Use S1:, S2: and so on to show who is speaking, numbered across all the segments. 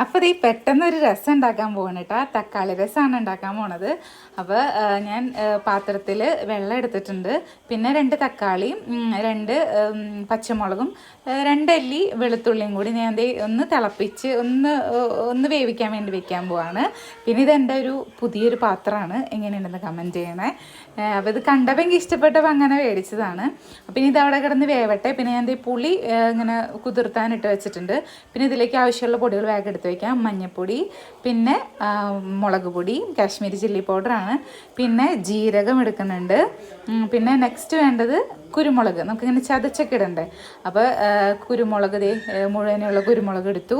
S1: അപ്പോൾ ഈ പെട്ടെന്നൊരു രസം ഉണ്ടാക്കാൻ പോകണം കേട്ടോ തക്കാളി രസമാണ് ഉണ്ടാക്കാൻ പോണത്. അപ്പോൾ ഞാൻ പാത്രത്തിൽ വെള്ളം എടുത്തിട്ടുണ്ട്. പിന്നെ രണ്ട് തക്കാളിയും രണ്ട് പച്ചമുളകും രണ്ടല്ലി വെളുത്തുള്ളിയും കൂടി ഞാൻ ഒന്ന് തിളപ്പിച്ച് ഒന്ന് ഒന്ന് വേവിക്കാൻ വേണ്ടി വെക്കാൻ പോവാണ്. പിന്നെ ഇതെന്റെ ഒരു പുതിയൊരു പാത്രമാണ്. എങ്ങനെയുണ്ടെന്ന് കമന്റ് ചെയ്യണേ. അപ്പോൾ ഇത് കണ്ടപ്പോൾ എനിക്ക് ഇഷ്ടപ്പെട്ടപ്പോൾ അങ്ങനെ മേടിച്ചതാണ് പിന്നെ ഇത് അവിടെ കിടന്ന് വേവട്ടെ. പിന്നെ ഞാൻ പുളി ഇങ്ങനെ കുതിർത്താനിട്ട് വെച്ചിട്ടുണ്ട്. പിന്നെ ഇതിലേക്ക് ആവശ്യമുള്ള പൊടികൾ വേഗം എടുത്ത് വയ്ക്കാം മഞ്ഞൾപ്പൊടി പിന്നെ മുളക് പൊടി കാശ്മീരി ചില്ലി പൗഡറാണ് പിന്നെ ജീരകം എടുക്കുന്നുണ്ട്. പിന്നെ നെക്സ്റ്റ് വേണ്ടത് കുരുമുളക്. നമുക്കിങ്ങനെ ചതച്ചൊക്കെ ഇടണ്ടേ? അപ്പോൾ കുരുമുളക് ദേ മുഴുവനുള്ള കുരുമുളക് എടുത്തു.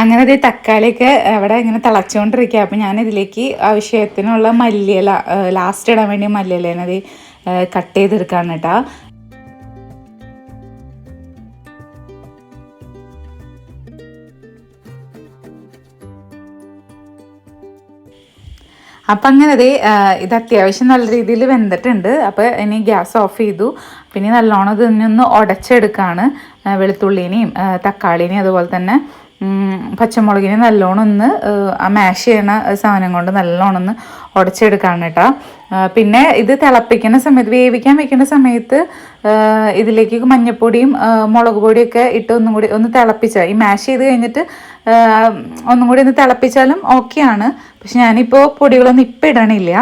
S1: അങ്ങനെ ദേ തക്കാളിയൊക്കെ അവിടെ ഇങ്ങനെ തിളച്ചുകൊണ്ടിരിക്കുക അപ്പം ഞാൻ ഇതിലേക്ക് ആവശ്യത്തിനുള്ള മല്ലിയില ലാസ്റ്റ് ഇടാൻ വേണ്ടി മല്ലിയിലേനത് അത് കട്ട് ചെയ്തെടുക്കാണ് കേട്ടോ. അപ്പം അങ്ങനെ അതേ ഇത് അത്യാവശ്യം നല്ല രീതിയിൽ വെന്തിട്ടുണ്ട്. അപ്പോൾ ഇനി ഗ്യാസ് ഓഫ് ചെയ്തു. പിന്നെ നല്ലോണം ഇതിനൊന്ന് ഉടച്ചെടുക്കുകയാണ് വെളുത്തുള്ളിനെയും തക്കാളിനെയും അതുപോലെ തന്നെ പച്ചമുളകിനെ നല്ലോണം ഒന്ന് ആ മാഷ് ചെയ്യണ സാധനം കൊണ്ട് നല്ലോണം ഒന്ന് ഉടച്ചെടുക്കാണ് കേട്ടോ. പിന്നെ ഇത് തിളപ്പിക്കുന്ന സമയത്ത് വേവിക്കാൻ വെക്കുന്ന സമയത്ത് ഇതിലേക്ക് മഞ്ഞപ്പൊടിയും മുളക് പൊടിയൊക്കെ ഇട്ട് ഒന്നും കൂടി ഒന്ന് തിളപ്പിച്ചാൽ ഈ മാഷ് ചെയ്ത് കഴിഞ്ഞിട്ട് ഒന്നും കൂടി ഒന്ന് തിളപ്പിച്ചാലും ഓക്കെയാണ്. പക്ഷെ ഞാനിപ്പോൾ പൊടികളൊന്നും ഇപ്പം ഇടണില്ല.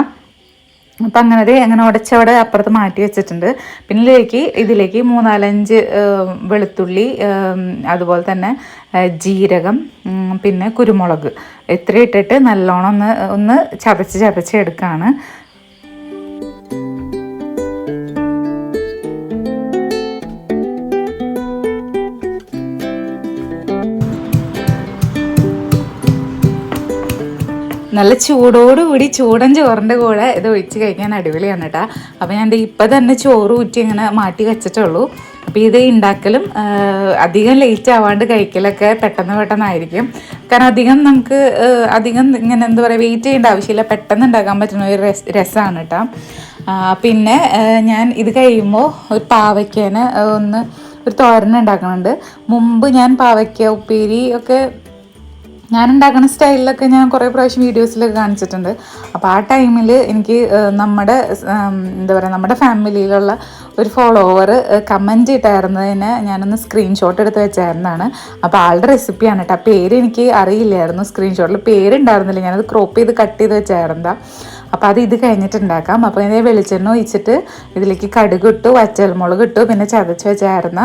S1: അപ്പം അങ്ങനെ അങ്ങനെ ഉടച്ചവിടെ അപ്പുറത്ത് മാറ്റി വെച്ചിട്ടുണ്ട്. പിന്നെ ഇതിലേക്ക് ഇതിലേക്ക് മൂന്നാലഞ്ച് വെളുത്തുള്ളി അതുപോലെ തന്നെ ജീരകം പിന്നെ കുരുമുളക്. എത്ര ഇട്ടിട്ട് നല്ലോണം ഒന്ന് ഒന്ന് ചതച്ച് ചതച്ച് എടുക്കുകയാണ് നല്ല ചൂടോടുകൂടി ചൂടൻ ചോറിന്റെ കൂടെ ഇത് ഒഴിച്ച് കഴിക്കാൻ അടിപൊളിയാണ് കേട്ടോ അപ്പോൾ ഞാൻ ഇപ്പം തന്നെ ചോറ് ഊറ്റി ഇങ്ങനെ മാറ്റി വെച്ചിട്ടുള്ളൂ. അപ്പോൾ ഇത് ഉണ്ടാക്കലും അധികം ലേറ്റ് ആവാണ്ട് കഴിക്കലൊക്കെ പെട്ടെന്ന് പെട്ടെന്നായിരിക്കും. കാരണം അധികം നമുക്ക് അധികം ഇങ്ങനെ എന്താ പറയുക വെയിറ്റ് ചെയ്യേണ്ട ആവശ്യമില്ല. പെട്ടെന്ന് ഉണ്ടാക്കാൻ പറ്റുന്ന ഒരു രസ രസമാണ് കേട്ടോ പിന്നെ ഞാൻ ഇത് കഴിയുമ്പോൾ ഒരു പാവയ്ക്കേനെ ഒന്ന് ഒരു തോരൻ ഉണ്ടാക്കുന്നുണ്ട് മുമ്പ് ഞാൻ പാവയ്ക്ക ഉപ്പേരി ഒക്കെ ഞാൻ ഉണ്ടാക്കുന്ന സ്റ്റൈലിലൊക്കെ ഞാൻ കുറേ പ്രാവശ്യം വീഡിയോസിലൊക്കെ കാണിച്ചിട്ടുണ്ട്. അപ്പോൾ ആ ടൈമിൽ എനിക്ക് നമ്മുടെ എന്താ പറയുക നമ്മുടെ ഫാമിലിയിലുള്ള ഒരു ഫോളോവർ കമന്റ് ഇട്ടായിരുന്നതിന് ഞാനൊന്ന് സ്ക്രീൻഷോട്ട് എടുത്ത് വെച്ചായിരുന്നതാണ്. അപ്പോൾ ആളുടെ റെസിപ്പിയാണ് കേട്ടോ. പേര് എനിക്ക് അറിയില്ലായിരുന്നു. സ്ക്രീൻഷോട്ടിൽ പേരുണ്ടായിരുന്നില്ല. ഞാനത് ക്രോപ്പ് ചെയ്ത് കട്ട് ചെയ്ത് വെച്ചായിരുന്നതാ അപ്പോൾ അത് ഇത് കഴിഞ്ഞിട്ടുണ്ടാക്കാം. അപ്പോൾ ഇതിനെ വെളിച്ചെണ്ണ ഒഴിച്ചിട്ട് ഇതിലേക്ക് കടുക് ഇട്ടു വറ്റൽമുളക് ഇട്ടു പിന്നെ ചതച്ച് വെച്ചായിരുന്ന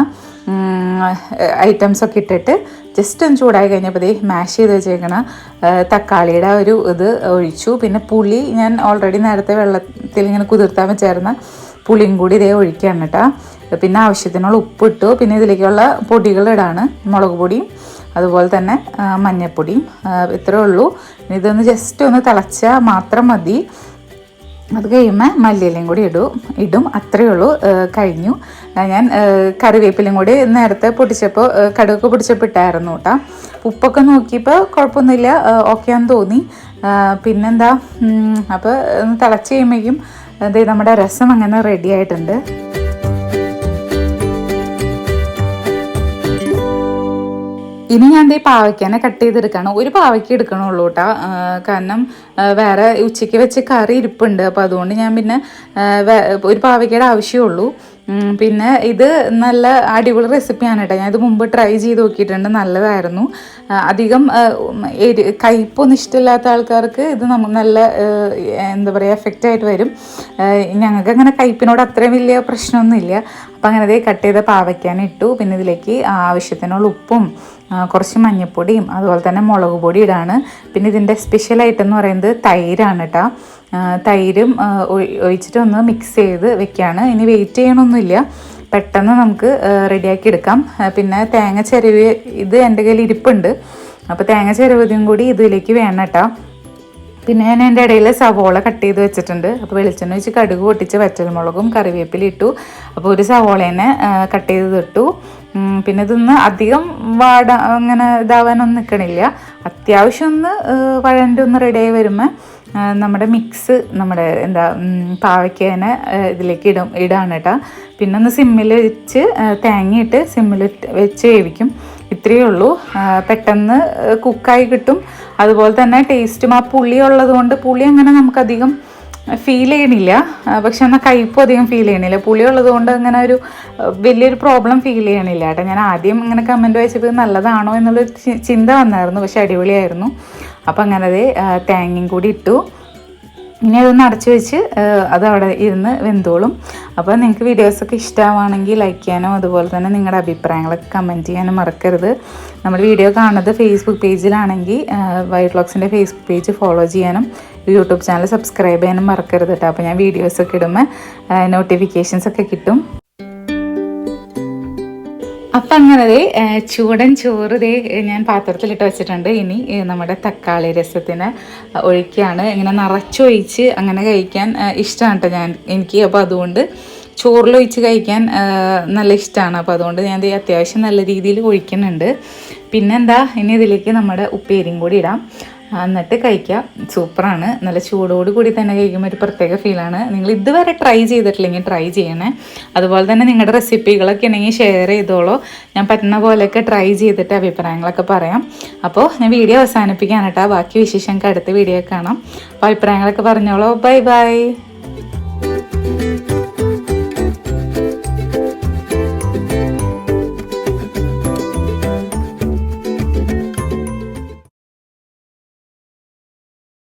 S1: ഐറ്റംസൊക്കെ ഇട്ടിട്ട് ജസ്റ്റ് ഒന്ന് ചൂടായി കഴിഞ്ഞപ്പോൾ ദേ മാഷ് ചെയ്ത് വെച്ചേക്കണ തക്കാളിയുടെ ഒരു ഇത് ഒഴിച്ചു. പിന്നെ പുളി ഞാൻ ഓൾറെഡി നേരത്തെ വെള്ളത്തിൽ ഇങ്ങനെ കുതിർത്താൻ വെച്ചായിരുന്ന പുളിയും കൂടി ഇതേ ഒഴിക്കുകയാണ് കേട്ടോ. പിന്നെ ആവശ്യത്തിനുള്ള ഉപ്പിട്ടു. പിന്നെ ഇതിലേക്കുള്ള പൊടികളിടാണ്. മുളക് പൊടിയും അതുപോലെ തന്നെ മഞ്ഞൾപ്പൊടിയും ഇത്രയേ ഇത്രേ ഉള്ളൂ. ഇതൊന്ന് ജസ്റ്റ് ഒന്ന് തിളച്ചാൽ മാത്രം മതി. അത് കഴിയുമ്പോൾ മല്ലിയിലയും കൂടി ഇടും. ഇടും. അത്രയേ ഉള്ളൂ. കഴിഞ്ഞു. ഞാൻ കറിവേപ്പിലും കൂടി നേരത്തെ പൊടിച്ചപ്പോൾ കടുവൊക്കെ പൊടിച്ചപ്പോൾ ഇട്ടായിരുന്നു കേട്ടോ ഉപ്പൊക്കെ നോക്കിയപ്പോൾ കുഴപ്പമൊന്നുമില്ല ഓക്കെ ആണെന്ന് തോന്നി. പിന്നെന്താ? അപ്പോൾ തിളച്ച് കഴിയുമ്പോഴേക്കും നമ്മുടെ രസം അങ്ങനെ റെഡി ആയിട്ടുണ്ട്. ഇനി ഞാൻ ദേ പാവയ്ക്കാനെ കട്ട് ചെയ്തെടുക്കുകയാണ് ഒരു പാവയ്ക്ക് എടുക്കണുള്ളൂ കേട്ടോ കാരണം വേറെ ഉച്ചയ്ക്ക് വെച്ച് കറി ഇരിപ്പുണ്ട്. അപ്പോൾ അതുകൊണ്ട് ഞാൻ പിന്നെ ഒരു പാവയ്ക്കയുടെ ആവശ്യമുള്ളൂ പിന്നെ ഇത് നല്ല അടിപൊളി റെസിപ്പിയാണ് കേട്ടോ ഞാൻ ഇത് മുമ്പ് ട്രൈ ചെയ്ത് നോക്കിയിട്ടുണ്ട്. നല്ലതായിരുന്നു. അധികം എരി കയ്പൊന്നും ഇഷ്ടമില്ലാത്ത ആൾക്കാർക്ക് ഇത് നമുക്ക് നല്ല എന്താ പറയുക എഫക്റ്റ് ആയിട്ട് വരും. ഞങ്ങൾക്ക് അങ്ങനെ കയ്പിനോട് അത്രയും വലിയ പ്രശ്നമൊന്നുമില്ല. അപ്പം അങ്ങനെ കട്ട് ചെയ്ത പാവയ്ക്കാൻ ഇട്ടു. പിന്നെ ഇതിലേക്ക് ആവശ്യത്തിനുള്ള ഉപ്പും കുറച്ച് മഞ്ഞൾപ്പൊടിയും അതുപോലെ തന്നെ മുളക് പൊടി ഇടാണ്. പിന്നെ ഇതിന്റെ എന്ന് പറയുന്നത് തൈരാണ് കേട്ടോ തൈരും ഒഴിച്ചിട്ട് ഒന്ന് മിക്സ് ചെയ്ത് വെക്കുകയാണ് ഇനി വെയിറ്റ് ചെയ്യണമൊന്നുമില്ല പെട്ടെന്ന് നമുക്ക് റെഡിയാക്കി എടുക്കാം. പിന്നെ തേങ്ങ ചെരുവ് ഇത് എന്റെ കയ്യിൽ ഇരിപ്പുണ്ട്. അപ്പോൾ തേങ്ങ ചെരുവതും കൂടി ഇതിലേക്ക് വേണം കേട്ടോ പിന്നെ ഞാൻ എന്റെ ഇടയിൽ സവോള കട്ട് ചെയ്ത് വെച്ചിട്ടുണ്ട്. അപ്പോൾ വെളിച്ചെണ്ണ വെച്ച് കടുക് പൊട്ടിച്ച് വറ്റൽമുളകും കറിവേപ്പില ഇട്ടു. അപ്പോൾ ഒരു സവോളേനെ കട്ട് ചെയ്ത് ഇട്ടു. പിന്നെ ഇതൊന്ന് അധികം വാട അങ്ങനെ ഇതാവാനൊന്നും നിൽക്കണില്ല അത്യാവശ്യം ഒന്ന് വഴന്റെ ഒന്ന് റെഡിയായി വരുമ്പോൾ നമ്മുടെ മിക്സ് നമ്മുടെ എന്താ പാവയ്ക്കേനെ ഇതിലേക്ക് ഇടും ഇടാണ് കേട്ടോ പിന്നെ ഒന്ന് സിമ്മിൽ വെച്ച് തേങ്ങയിട്ട് സിമ്മിൽ വെച്ച് വേവിക്കും. ഇത്രയേ ഉള്ളൂ. പെട്ടെന്ന് കുക്കായി കിട്ടും. അതുപോലെ തന്നെ ടേസ്റ്റും ആ പുളി ഉള്ളത് കൊണ്ട് പുളി അങ്ങനെ നമുക്കധികം ഫീൽ ചെയ്യണില്ല. പക്ഷെ എന്നാൽ കയ്പും അധികം ഫീൽ ചെയ്യണില്ല. പുളി ഉള്ളത് കൊണ്ട് അങ്ങനെ ഒരു വലിയൊരു പ്രോബ്ലം ഫീൽ ചെയ്യണില്ല കേട്ടോ. ഞാൻ ആദ്യം ഇങ്ങനെ കമന്റ് വായിച്ചപ്പോൾ നല്ലതാണോ എന്നുള്ളൊരു ചിന്ത വന്നായിരുന്നു. പക്ഷെ അടിപൊളിയായിരുന്നു. അപ്പം അങ്ങനെ തേങ്ങയും കൂടി ഇട്ടു. ഇനി അതൊന്ന് അടച്ചു വെച്ച് അത് അവിടെ ഇരുന്ന് വെന്തോളും. അപ്പോൾ നിങ്ങൾക്ക് വീഡിയോസൊക്കെ ഇഷ്ടമാണെങ്കിൽ ലൈക്ക് ചെയ്യാനും അതുപോലെ തന്നെ നിങ്ങളുടെ അഭിപ്രായങ്ങളൊക്കെ കമന്റ് ചെയ്യാനും മറക്കരുത്. നമ്മൾ വീഡിയോ കാണുന്നത് ഫേസ്ബുക്ക് പേജിലാണെങ്കിൽ വൈറ്റ് വ്ളോഗ്സിന്റെ ഫേസ്ബുക്ക് പേജ് ഫോളോ ചെയ്യാനും യൂട്യൂബ് ചാനൽ സബ്സ്ക്രൈബ് ചെയ്യാനും മറക്കരുത് കേട്ടോ അപ്പോൾ ഞാൻ വീഡിയോസൊക്കെ ഇടുമ്പോൾ നോട്ടിഫിക്കേഷൻസ് ഒക്കെ കിട്ടും. അപ്പം അങ്ങനെ ചൂടൻ ചോറ് ദേ ഞാൻ പാത്രത്തിലിട്ട് വെച്ചിട്ടുണ്ട്. ഇനി നമ്മുടെ തക്കാളി രസത്തിന് ഒഴിക്കുകയാണ്. ഇങ്ങനെ നിറച്ചൊഴിച്ച് അങ്ങനെ കഴിക്കാൻ ഇഷ്ടമാണ് കേട്ടോ ഞാൻ എനിക്ക്. അപ്പോൾ അതുകൊണ്ട് ചോറിലൊഴിച്ച് കഴിക്കാൻ നല്ല ഇഷ്ടമാണ് അപ്പോൾ അതുകൊണ്ട് ഞാൻ ദേ അത്യാവശ്യം നല്ല രീതിയിൽ ഒഴിക്കുന്നുണ്ട്. പിന്നെന്താ ഇനി ഇതിലേക്ക് നമ്മുടെ ഉപ്പേരിയും കൂടി ഇടാം. എന്നിട്ട് കഴിക്കാം. സൂപ്പറാണ്. നല്ല ചൂടോട് കൂടി തന്നെ കഴിക്കുമ്പോൾ ഒരു പ്രത്യേക ഫീലാണ് നിങ്ങൾ ഇതുവരെ ട്രൈ ചെയ്തിട്ടില്ലെങ്കിൽ ട്രൈ ചെയ്യണേ. അതുപോലെ തന്നെ നിങ്ങളുടെ റെസിപ്പികളൊക്കെ ഉണ്ടെങ്കിൽ ഷെയർ ചെയ്തോളൂ. ഞാൻ പറ്റുന്ന പോലെയൊക്കെ ട്രൈ ചെയ്തിട്ട് അഭിപ്രായങ്ങളൊക്കെ പറയാം. അപ്പോൾ ഞാൻ വീഡിയോ അവസാനിപ്പിക്കാൻ കേട്ടോ. ബാക്കി വിശേഷം അടുത്ത വീഡിയോ കാണാം. അപ്പോൾ അഭിപ്രായങ്ങളൊക്കെ പറഞ്ഞോളൂ. Bye bye